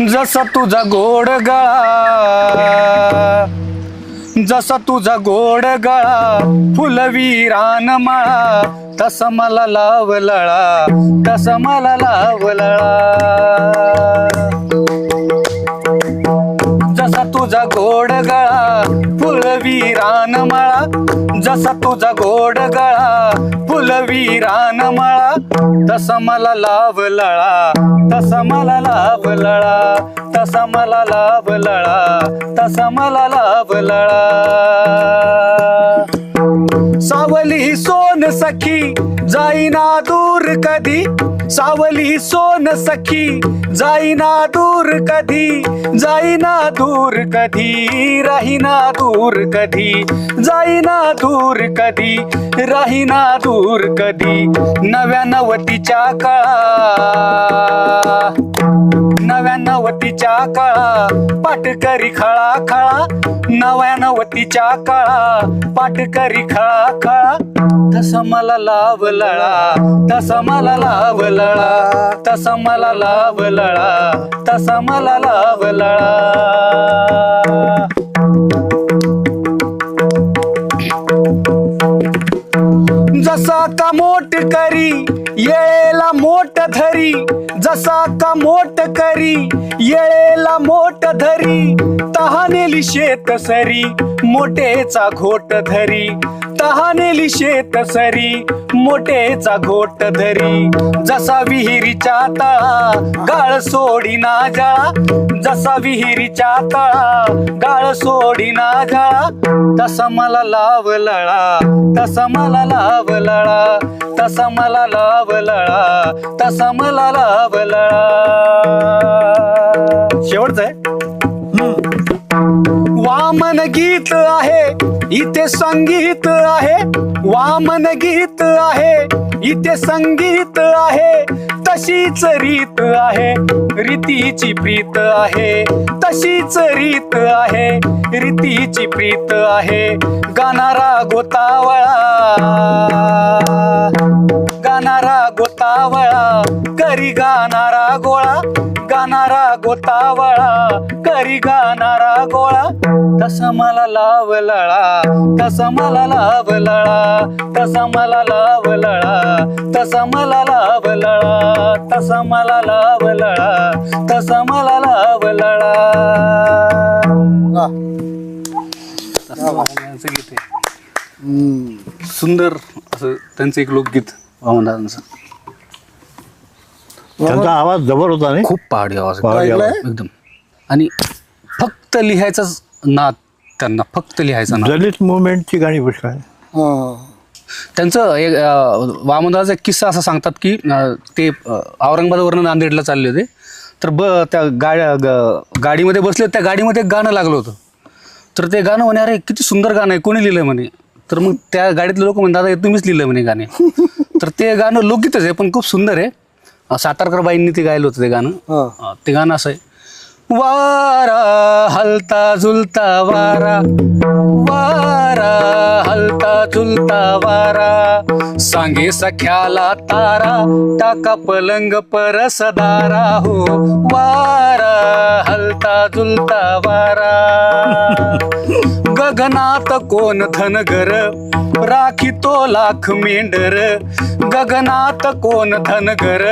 जसा तुझा गोड गळा जसा तुझा गोड गळा फुलवी रानमाळा तस मला लाव लळा तस मला लाव लळा. जसा तुझा गोड गळा फुलवी रान माळा जसा तुझा गोड गळा फुलवी रान मळा तसा मला लाभ लळा तसा मला लाभ लळा तसा मला लाभ लळा तसा मला लाभ लळा. सावली सोन सखी जा जाईना दूर कधी? सावली सोन सखी जाईना दूर कधी? जाईना दूर कधी? राहीना दूर कधी? जाईना दूर कधी? राहीना दूर कधी? नव्या नवतीच्या काळा नव्या नवतीच्या काळा पाटकरी खळा खळा. नव्या नवतीच्या काळा पाटकरी खळा खळा. तस मला लाव लळा. तसा मला लाव लळा तसा मला लाव लळा तसा मला लाव लळा. जसा का मोठ करी येळेला मोठ धरी जसा का मोठ करी येळेला मोठ धरी तहानेली शेत सरी मोठेचा घोट धरी तहानेली शेत सरी मोठेचा घोट धरी. जसा विहिरीच्या तळा गाळ सोडी ना जळा जसा विहिरीच्या तळा गाळ सोडी ना जळा तसा मला लाव लळा तसा मला लाव लळा तसा मला लाव लळा तसा मला लाव लळा. शेवटचं आहे. वामन गीत आहे इथे संगीत आहे वामन गीत आहे इथे संगीत आहे तशीच रीत आहे रीतीची प्रीत आहे तशीच रीत आहे रीतीची प्रीत आहे गाणारा गोतावळा गाणारा गोतावळा करी गाणारा गोळा गाणारा गोतावळा करी गाणारा गोळा. तस मला लाव लळा तस मला लाव लळा तस मला लाव लळा तस मला लाव लळा तस मला लाव लळा तस मला लाव लळा. गीत आहे. सुंदर असं त्यांचं एक लोकगीत वामनदादांचं त्यांचा आवाज जबर होता नाही? खूप पहाडी आवाज. आहे. पहाडी आवाज. एकदम आणि फक्त लिहायचाच नाद त्यांना फक्त लिहायचा नाद. दलित मुवमेंटची गाणी पुष्कळ. त्यांचं एक अं, वामनदादाचा एक किस्सा असा सांगतात की अं, ते अं, औरंगाबादवरनं नांदेडला चालले होते. तर ब त्या गाड्या ग- गाडीमध्ये बसले होते, त्या गाडीमध्ये एक गाणं लागलं होतं. तर ते गाणं म्हणे अरे किती सुंदर गाणं आहे कोणी लिहिलं म्हणे? तर मग त्या गाडीतले लोक म्हणतात दादा हे तुम्हीच लिहिलं म्हणे गाणे. तर ते गाणं लोकगीतच आहे पण खूप सुंदर आहे. सातारकर बाईंनी ते गायलं होतं ते गाणं. अं, ते गाणं असं आहे. वारा हलता झुलता वारा. वारा हलता झुलता वारा. सांगे सख्याला तारा टाका पलंग परसदारा हो. वारा हलता झुलता वारा. गगनात कोण धनगर? राखी तो लाख मेंढर. गगनात कोण धनगर?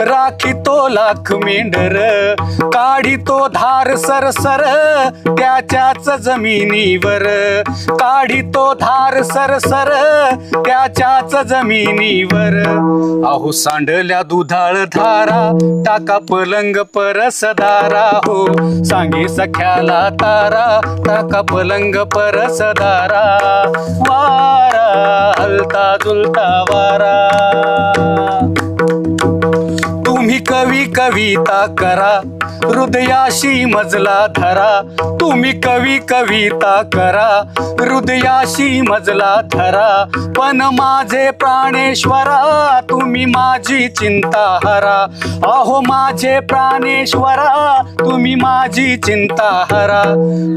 राखी तो लाख मेंढर. काढी तो धार सरसर त्याच्याच जमिनीवर. काढी तो धार सरसर त्याच्याच जमिनीवर. अहो सांडल्या दुधाळ धारा टाका पलंग परसदारा हो सांगे सख्याला तारा टाका पलंग परसदारा वारा हलता झुलता वारा. तुम्ही कवी कविता करा हृदयाशी मजला धरा तुम्ही कवी कविता करा. हृदयाशी मजला धरा पण माझे प्राणेश्वरा तुम्ही माझी चिंता हरा अहो माझे प्राणेश्वरा तुम्ही माझी चिंता हरा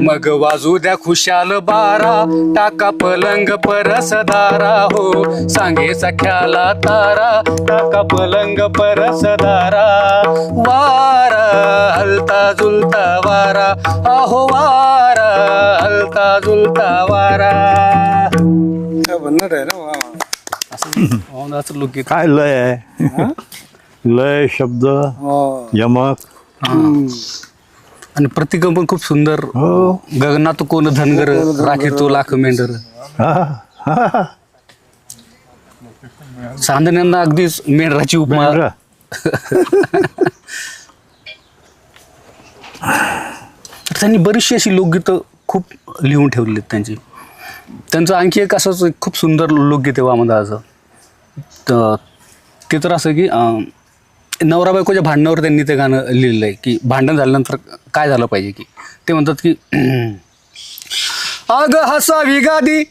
मग वाजू द्या खुशाल बारा टाका पलंग परसदारा. हो सांगे सख्याला तारा टाका पलंग परसदारा. वारा. हलता झुलता वारा. अहो वारा हलता झुलता वारा. भन्नट आहे ना वा. असं काय लय आहे? लय शब्द हो. यमक. आणि प्रतिकं पण खूप सुंदर. हो. गगनात कोण धनगर राखी तो लाख मेंढर. हा, हा. चांदण्यांना अगदीच मेंढराची उपमा. त्यांनी बरीचशी अशी लोकगीतं खूप लिहून ठेवली आहेत त्यांची. त्यांचं आणखी एक असंच खूप सुंदर लोकगीत आहे वामदाचं तर ते तर असं की नवरा बायकोच्या भांडणावर त्यांनी ते गाणं लिहिलेलं आहे की भांडण झाल्यानंतर काय झालं पाहिजे की? ते म्हणतात की अग हसावी गादी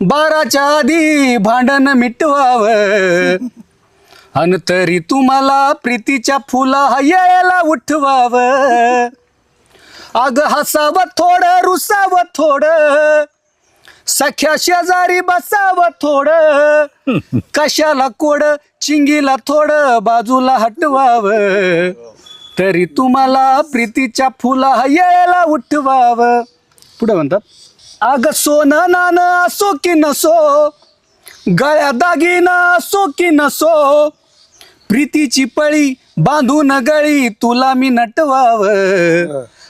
बाराच्या आधी भांडण मिटवावं. अन तरी तुम्हाला प्रीतीच्या फुला यायला उठवावं. अग हसावं थोडं रुसावं थोडं. सख्या शेजारी बसावं थोडं. कशाला कोड चिंगीला थोडं बाजूला हटवावं. तरी तुम्हाला प्रीतीच्या फुला यायला उठवावं. पुढे म्हणतात अग सोनं नाणं असो की नसो गळ्या दागिना असो की नसो प्रीतीची पळी बांधून गळी तुला मी नटवाव.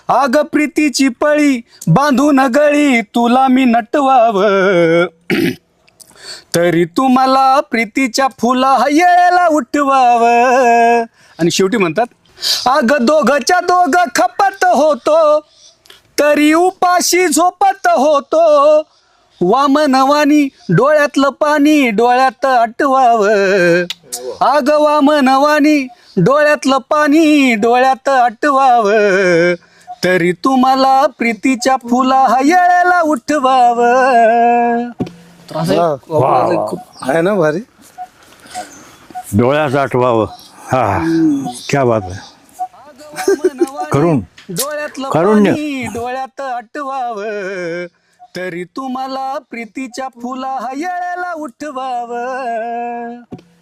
आग प्रीतीची पळी बांधून गळी तुला मी नटवाव. तरी तुम्हाला प्रीतीच्या फुला येळेला उठवाव. आणि शेवटी म्हणतात आग दोघच्या दोघ खपत होतो तरी उपाशी झोपत होतो. वामनवानी डोळ्यातलं पाणी डोळ्यात आटवाव. आग वामनवानी डोळ्यातलं पाणी डोळ्यात अटवाव तरी तुम्हाला प्रीतीच्या फुला येळेला उठवाव. तर असं एक- खूप आहे ना भारी? डोळ्यात आठवावं. हा क्या बात आहे. करून डोळ्यातलं कारुण्य. पाणी डोळ्यात अटवाव तरी तुम्हाला प्रीतीच्या फुला येळेला उठवाव.